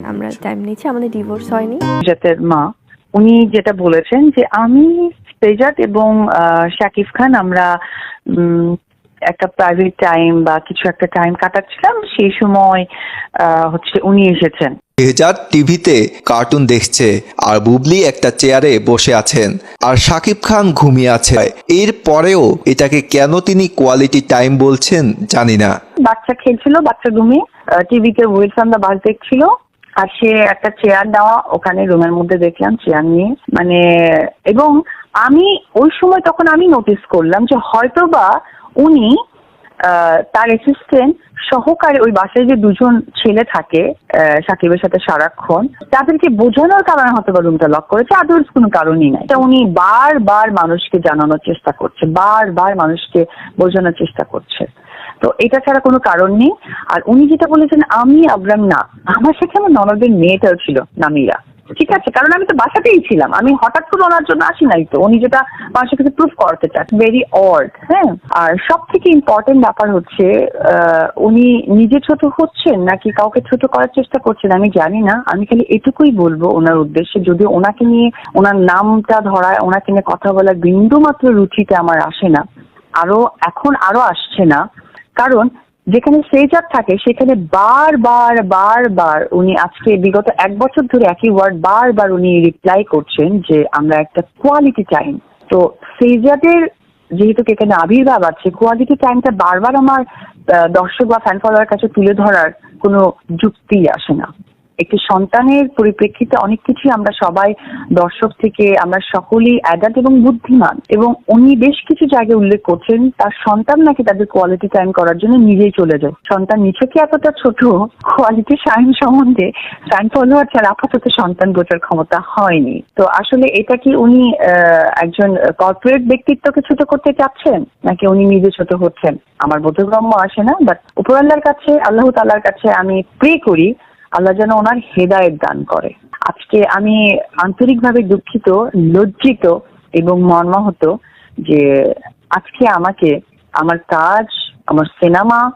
আমরা টাইম নিচ্ছি আমাদের ডিভোর্স হয়নি। জাতের মা উনি যেটা বলেছেন যে আমি তেজাত এবং আহ, শাকিব খান আমরা উম, একটা প্রাইভেট টাইম বা কিছু একটা টাইম কাটাচ্ছিলাম সেই সময় আহ, হচ্ছে উনি এসেছেন। হেজার টিভিতে কার্টুন দেখছে আর বুবলি একটা চেয়ারে বসে আছেন আর শাকিব খান ঘুমিয়ে আছে। এর পরেও এটাকে কেন তিনি কোয়ালিটি টাইম বলছেন জানি না। বাচ্চা খেলছিল বাচ্চা রুমে টিভিতে ওয়েলস অন দ্য বাস দেখছিল। সে একটা চেয়ার দেওয়া, ওখানে রুমের মধ্যে দেখলাম চেয়ার নিয়ে। মানে এবং আমি, ওই সময় তখন আমি নোটিস করলাম যে হয়তো বা উনি তার অ্যাসিস্ট্যান্ট সহকারে ওই বাসায় যে দুজন ছেলে থাকে সাকিবের সাথে সারাক্ষণ, তাদেরকে বোঝানোর কারণে হয়তো বা রুমটা লক করেছে। আদার্স কোনো কারণই নাই। উনি বারবার মানুষকে জানানোর চেষ্টা করছে, বারবার মানুষকে বোঝানোর চেষ্টা করছে। তো এটা ছাড়া কোনো কারণ নেই। আর উনি যেটা বলেছেন, আমি আবরাম না। আমার সেখানে ননদের মেয়েটাও ছিল, নামিরা। ঠিক আছে, কারণ আমি তো বাসাতেই ছিলাম। আমি হঠাৎ করে ওনার জন্য আসি নাই তো। উনি যেটা মানুষের কাছে প্রুফ করতে চান ভেরি অড হ্যাঁ? আর সব থেকে ইম্পর্টেন্ট ব্যাপার হচ্ছে উনি নিজে ছোট হচ্ছেন নাকি কাউকে ছোট করার চেষ্টা করছেন আমি জানি না। আমি খালি এটুকুই বলব ওনার উদ্দেশ্যে যদি ওনাকে নিয়ে, ওনার নামটা ধরায়, ওনাকে নিয়ে কথা বলার বিন্দু মাত্র রুচিতে আমার আসে না। আরও, এখন আরও আসছে না। কারণ যেখানে সেজার থাকে, সেখানে বার বার বার বার উনি আজকে বিগত এক বছর ধরে একই ওয়ার্ড বারবার উনি রিপ্লাই করছেন যে আমরা একটা কোয়ালিটি টাইম তো সেইজাদের যেহেতু এখানে আবির্ভাব আছে কোয়ালিটি টাইমটা বারবার আমার দর্শক বা ফ্যান ফলোয়ার কাছে তুলে ধরার কোনো যুক্তি আসে না। একটি সন্তানের পরিপ্রেক্ষিতে অনেক কিছুই আমরা সবাই দর্শক থেকে আমরা সকলেই অ্যাডাল্ট এবং বুদ্ধিমান এবং উনি বেশ কিছু জায়গায় উল্লেখ করছেন, তার সন্তান নাকি তাদের কোয়ালিটি টাইম করার জন্য নিজেই চলে যায়। সন্তান নিচে কি এতটা ছোট? কোয়ালিটি টাইম সম্বন্ধে ফ্যান ফলোয়ার ছাড়া আপাতত সন্তান বোঝার ক্ষমতা হয়নি। তো আসলে এটা কি উনি একজন কর্পোরেট ব্যক্তিত্বকে ছোট করতে চাচ্ছেন? নাকি উনি নিজে ছোট হচ্ছেন? আমার বোধগম্য আসে না বাট উপরাল্লার কাছে, আল্লাহ তাল্লার কাছে আমি প্রে করি আল্লাহ যেন ওনার হেদায়েত দান করে। আজকে আমি আন্তরিকভাবে দুঃখিত লজ্জিত এবং মর্মাহত যে আজকে আমাকে আমার কাজ আমার সিনেমা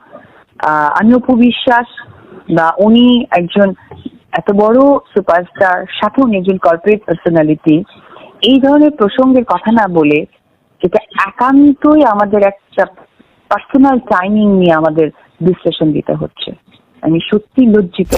আহ, আমি অপু বিশ্বাস বা উনি একজন এত বড় সুপারস্টার সাথে উনি একজন কর্পোরেট পার্সোনালিটি এই ধরনের প্রসঙ্গের কথা না বলে যেটা একান্তই আমাদের একটা পার্সোনাল টাইমিং নিয়ে আমাদের বিশ্লেষণ দিতে হচ্ছে। আমি সত্যি লজ্জিত।